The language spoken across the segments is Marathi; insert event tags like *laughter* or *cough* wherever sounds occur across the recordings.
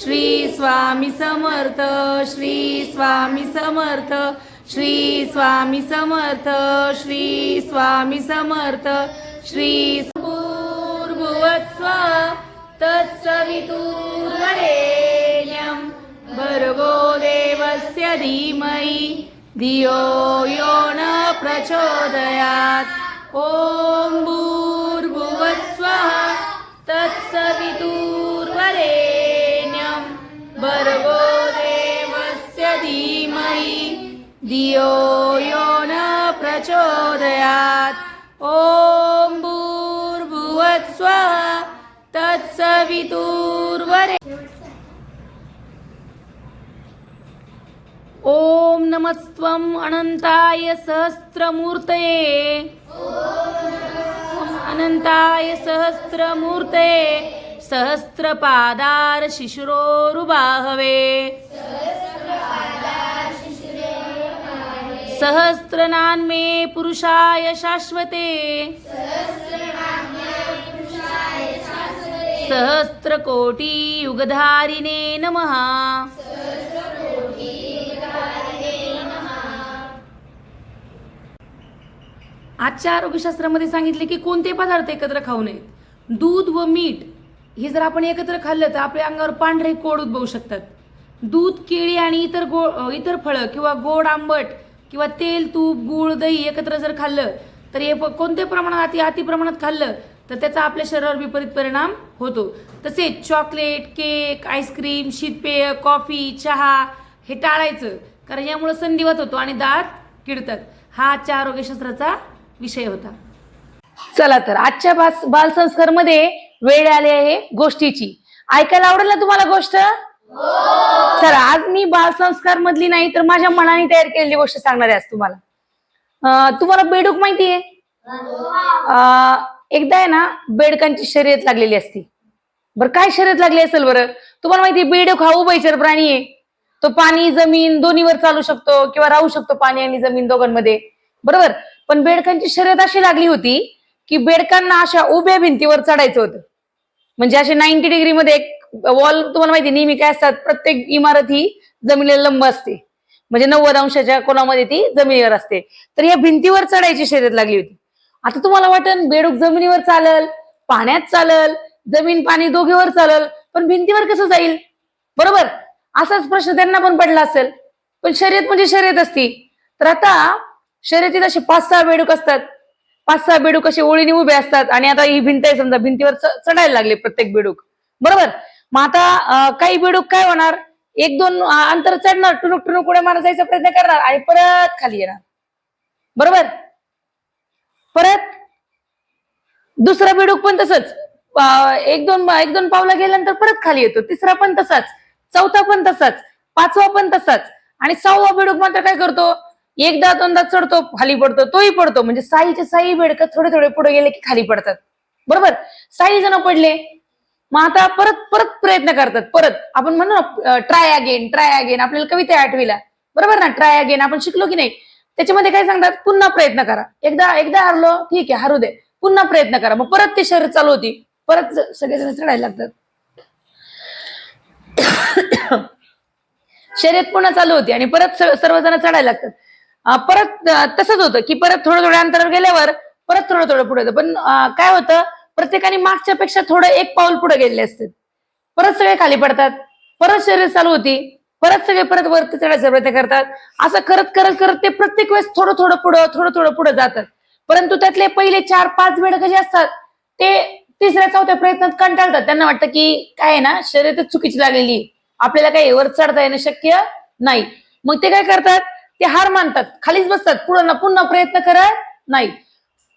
श्री स्वामी समर्थ श्री स्वामी समर्थ श्री स्वामी समर्थ श्री स्वामी समर्थ श्री भूर्भुवत्स्व तत्सवितुर्वरेण्यं। भर्गो देवस्य धीमहि धियो यो न प्रचोदयात्। ॐ भूर्भुवत्स्वः तत्सवितुर्वरे नमस्त्वम् अनन्ताय सहस्रमूर्तये। अनन्ताय सहस्रमूर्तये। सहस्रपादार शिशुरोरुबाहवे। सहस्रनान्मे पुरुषाय शाश्वते। सहस्रकोटी युगधारिणे नमः। आजच्या आरोग्यशास्त्रामध्ये सांगितले की कोणते पदार्थ एकत्र खाऊ नयेत? दूध व मीठ हे जर आपण एकत्र खाल्लं तर आपल्या अंगावर पांढरे कोड उद्भवू शकतात. दूध केळी आणि इतर गो इतर फळं किंवा गोड आंबट किंवा तेल तूप गूळ दही एकत्र जर खाल्लं तर हे प- कोणत्या प्रमाणात अति अति प्रमाणात खाल्लं तर त्याचा आपल्या शरीरावर विपरीत परिणाम होतो. तसेच चॉकलेट केक आईस्क्रीम शीतपेय कॉफी चहा हे टाळायचं. कारण यामुळे संधिवत होतो आणि दात किडतात. हा आजच्या आरोग्यशास्त्राचा विषय होता. चला तर आजच्या बास बालसंस्कारमध्ये वेळ आली आहे गोष्टीची. ऐकायला आवडेल ना तुम्हाला गोष्ट? चला आज मी बालसंस्कार मधली नाही तर माझ्या मनाने तयार केलेली गोष्ट सांगणार आहे आज तुम्हाला. तुम्हाला बेडूक माहितीये आहे? एकदा आहे ना बेडकांची शर्यत लागलेली असती. बरं काय शर्यत लागली असेल बरं? तुम्हाला माहिती बेडूक हा उभयचर प्राणी आहे. तो पाणी जमीन दोन्हीवर चालू शकतो किंवा राहू शकतो पाणी आणि जमीन दोघांमध्ये. बरोबर? पण बेडकांची शर्यत अशी लागली होती की बेडकांना अशा उभ्या भिंतीवर चढायचं होतं. म्हणजे असे नाईन्टी डिग्री मध्ये एक वॉल तुम्हाला माहिती नेहमी काय असतात? प्रत्येक इमारत ही जमिनीला लंब असते. म्हणजे नव्वद अंशाच्या कोणामध्ये ती जमिनीवर असते. तर या भिंतीवर चढायची शर्यत लागली होती. आता तुम्हाला वाटन बेडूक जमिनीवर चालल पाण्यात चालल जमीन पाणी दोघेवर चालल पण भिंतीवर कसं जाईल? बरोबर? असाच प्रश्न त्यांना पण पडला असेल. पण शर्यत म्हणजे शर्यत असती. तर आता शर्यतीत असे पाच सहा बेडूक असतात. पाच सहा बेडूक असे ओळीने उभे असतात आणि आता ही भिंत आहे समजा भिंतीवर चढायला लागले प्रत्येक बेडूक. बरोबर? मग आता काही बेडूक काय होणार? एक दोन अंतर चढणार टुनुक टुनुक उड्या मारा जायचा प्रयत्न करणार आणि परत खाली येणार. बरोबर? परत दुसरा बेडूक पण तसंच. एक दोन एक दोन पावलं गेल्यानंतर परत खाली येतो. तिसरा पण तसाच. चौथा पण तसाच. पाचवा पण तसाच. आणि सहावा बेडूक मात्र काय करतो? एकदा दोनदा चढतो खाली पडतो तोही पडतो. म्हणजे साईचे साई बेडक थोडे थोडे पुढे गेले की खाली पडतात. बरोबर? साई जण पडले. मग आता परत परत प्रयत्न करतात. परत. आपण म्हणू ना ट्राय अगेन ट्राय अगेन आपल्याला कविता आठवीला. बरोबर ना? ट्राय अगेन आपण शिकलो की नाही? त्याच्यामध्ये काय सांगतात? पुन्हा प्रयत्न करा. एकदा एकदा हरलो ठीक आहे हरू दे. पुन्हा प्रयत्न करा. मग परत ते शरीर चालू होती. परत सगळेजण चढायला लागतात. *coughs* शर्यत पुन्हा चालू होती आणि परत सर्वजण चढायला लागतात. परत तसंच होतं की परत थोडं थोड्या अंतरावर गेल्यावर परत थोडं थोडं पुढे पण काय होतं प्रत्येकाने मागच्या पेक्षा थोडं एक पाऊल पुढे गेलेले असतात. परत सगळे खाली पडतात परत शरीर चालू होती परत सगळे परत वरती चढायचा प्रयत्न करतात. असं करत करत करत ते प्रत्येक वेळेस थोडं थोडं पुढं थोडं थोडं पुढे जातात. परंतु त्यातले पहिले चार पाच वेळ जे असतात ते तिसऱ्या चौथ्या प्रयत्नात कंटाळतात. त्यांना वाटतं की काय आहे ना शर्यतच चुकीची लागलेली आहे. आपल्याला काही वर चढता येणं शक्य नाही. मग ते काय करतात ते हार मानतात खालीच बसतात पुन्हा पुन्हा प्रयत्न करत नाही.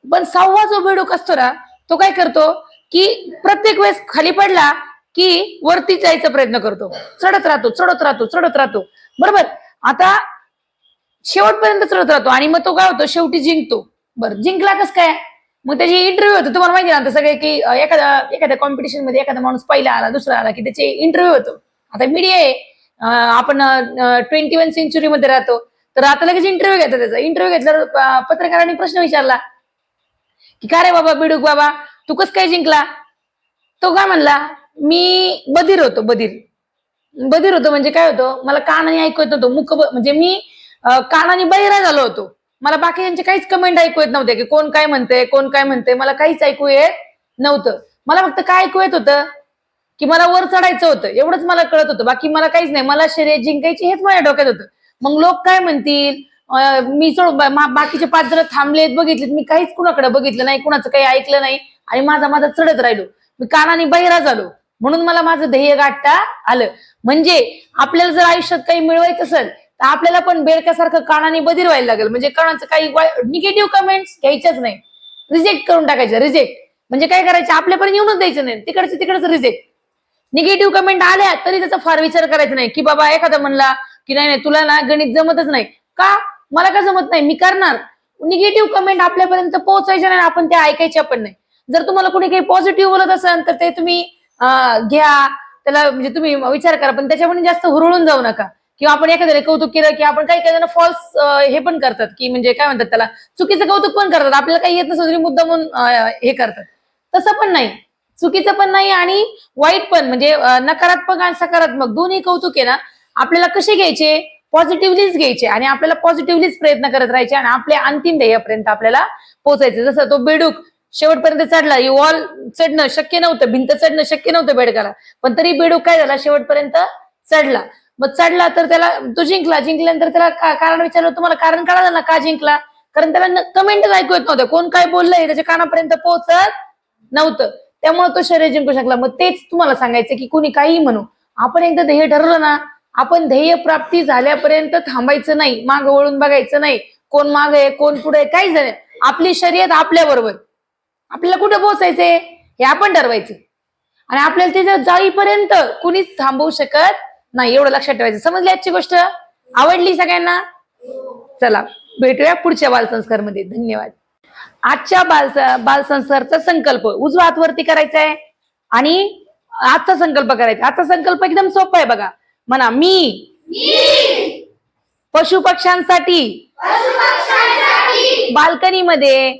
पण सहावा जो बेडूक असतो ना तो काय करतो की प्रत्येक वेळेस खाली पडला की वरती जायचा प्रयत्न करतो. चढत राहतो चढत राहतो चढत राहतो. बरोबर? आता शेवटपर्यंत चढत राहतो आणि मग तो काय होतो? शेवटी जिंकतो. बरं जिंकला कस काय? मग त्याची इंटरव्ह्यू होतो. तुम्हाला माहिती ना सगळे की एखादा एखाद्या कॉम्पिटिशनमध्ये एखादा माणूस पहिला आला दुसरा आला की त्याचे इंटरव्ह्यू होतो. आता मीडिया आहे. आपण ट्वेंटी वन सेंचुरी मध्ये राहतो. तर आता लगेच इंटरव्ह्यू घेतात त्याचा. इंटरव्ह्यू घेतल्यावर पत्रकारांनी प्रश्न विचारला की का रे बाबा बिडूक बाबा? तू कस काय जिंकला? तो काय म्हणला मी बधीर होतो बधीर. बधीर होतो म्हणजे काय होतं? मला कानाने ऐकू येत नव्हतं. मुख म्हणजे मी कानाने बहिरा झालो होतो. मला बाकी यांचे काहीच कमेंट ऐकू येत नव्हते की कोण काय म्हणते कोण काय म्हणते मला काहीच ऐकू येत नव्हतं. मला फक्त काय ऐकू येत होतं की मला वर चढायचं होतं. एवढंच मला कळत होतं. बाकी मला काहीच नाही. मला शरीर जिंकायची हेच माझ्या डोक्यात होतं. मग लोक काय म्हणतील? मी सोड बाकीचे पाच जण थांबलेत बघितलेत. मी काहीच कुणाकडे बघितलं नाही कुणाचं काही ऐकलं नाही. आणि माझा माझा चढत राहिलो. मी कानाने बहिरा झालो. म्हणून मला माझं ध्येय गाठता आलं. म्हणजे आपल्याला जर आयुष्यात काही मिळवायचं असेल तर आपल्याला पण बेडक्यासारखं कानाने बधीर व्हायला लागेल. म्हणजे कानाचं काही निगेटिव्ह कमेंट्स घ्यायच्याच नाही. रिजेक्ट करून टाकायचं रिजेक्ट म्हणजे काय करायचं? आपल्यापर्यंत येऊनच द्यायचं नाही. तिकडचं तिकडचं रिजेक्ट निगेटिव्ह कमेंट आल्या तरी त्याचा फार विचार करायचा नाही. की बाबा एखादा म्हणला की नाही नाही तुला ना गणित जमतच नाही. का? मला का जमत नाही? मी करणार. निगेटिव्ह कमेंट आपल्यापर्यंत पोहोचायच्या नाही आपण त्या ऐकायच्या पण नाही. जर तुम्हाला कोणी काही पॉझिटिव्ह बोलत असेल तर ते तुम्ही घ्या. त्याला म्हणजे तुम्ही विचार करा पण त्याच्यामध्ये जास्त हुरळून जाऊ नका. किंवा आपण एखाद्याला कौतुक केलं की आपण काही काही जण फॉल्स हे पण करतात की म्हणजे काय म्हणतात त्याला चुकीचं कौतुक पण करतात. आपल्याला काही येत नसतं तरी मुद्दा म्हणून हे करतात. तसं पण नाही. चुकीचं पण नाही आणि वाईट पण म्हणजे नकारात्मक आणि सकारात्मक दोन्ही कौतुक आहे ना आपल्याला कसे घ्यायचे? पॉझिटिव्हलीच घ्यायचे आणि आपल्याला पॉझिटिव्हलीच प्रयत्न करत राहायचे आणि आपल्या अंतिम ध्येयापर्यंत आपल्याला पोहोचायचं. जसं तो बेडूक शेवटपर्यंत चढला वॉल चढणं शक्य नव्हतं भिंत चढणं शक्य नव्हतं बेडकाला. पण तरी बेडूक काय झाला? शेवटपर्यंत चढला. मग चढला तर त्याला तो जिंकला. जिंकल्यानंतर त्याला कारण विचारलं तुम्हाला कारण कळालं ना का जिंकला? कारण त्याला कमेंटच ऐकू येत नव्हतं. कोण काय बोललंय त्याच्या कानापर्यंत पोहोचत नव्हतं. त्यामुळे तो शरीर जिंकू शकला. मग तेच तुम्हाला सांगायचं की कुणी काही म्हणू. आपण एकदा ध्येय ठरवलं ना आपण ध्येय प्राप्ती झाल्यापर्यंत थांबायचं नाही माग वळून बघायचं नाही कोण माग आहे कोण पुढे काय झालं आपली शर्यत आपल्या बरोबर. आपल्याला कुठे पोहोचायचंय हे आपण ठरवायचं. आणि आपल्याला तिथे जाईपर्यंत कुणीच थांबवू शकत नाही एवढं लक्षात ठेवायचं. समजली आजची गोष्ट? आवडली सगळ्यांना? चला भेटूया पुढच्या बालसंस्कारमध्ये धन्यवाद. आजच्या बाल बालसंस्कारचा संकल्प. उजवा हातवरती करायचा आहे आणि आजचा संकल्प करायचा आजचा संकल्प एकदम सोपा आहे बघा. म्हणा मी. पशु पक्ष्यांसाठी बाल्कनीमध्ये.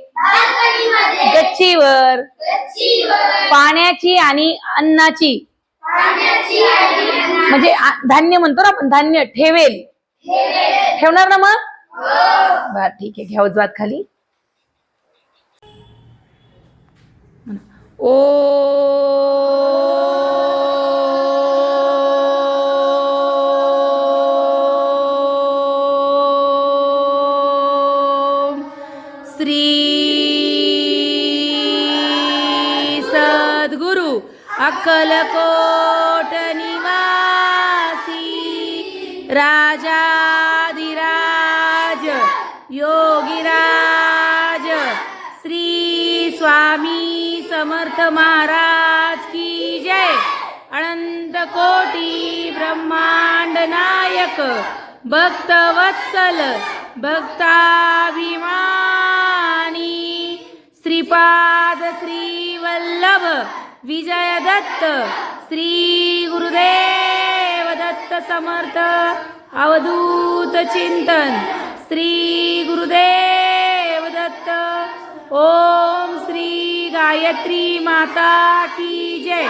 गच्चीवर. पाण्याची आणि अन्नाची. म्हणजे धान्य म्हणतो ना आपण धान्य ठेवेल. ठेवणार ना मग? बर ठीक आहे घ्या उजवात खाली. ओ. श्री सद्गुरु अक्कलकोट निवासी राजाधिराज योगिराज श्री स्वामी समर्थ महाराज की जय। अनंत कोटी ब्रह्मांड नायक भक्तवत्सल भक्ताभिमान श्रीपाद श्री वल्लभ विजय दत्त श्री गुरुदेव दत्त समर्थ अवधूत चिंतन श्री गुरुदेव दत्त। ओम श्री गायत्री माता की जय।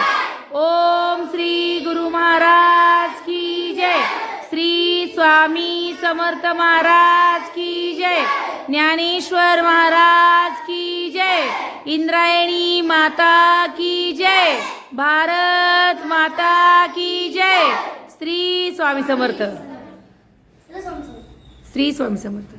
ओम श्री गुरु महाराज की जय। श्री स्वामी समर्थ महाराज की जय। ज्ञानेश्वर महाराज की जय। इंद्रायणी माता की जय। भारत माता की जय। श्री स्वामी समर्थ. श्री स्वामी समर्थ।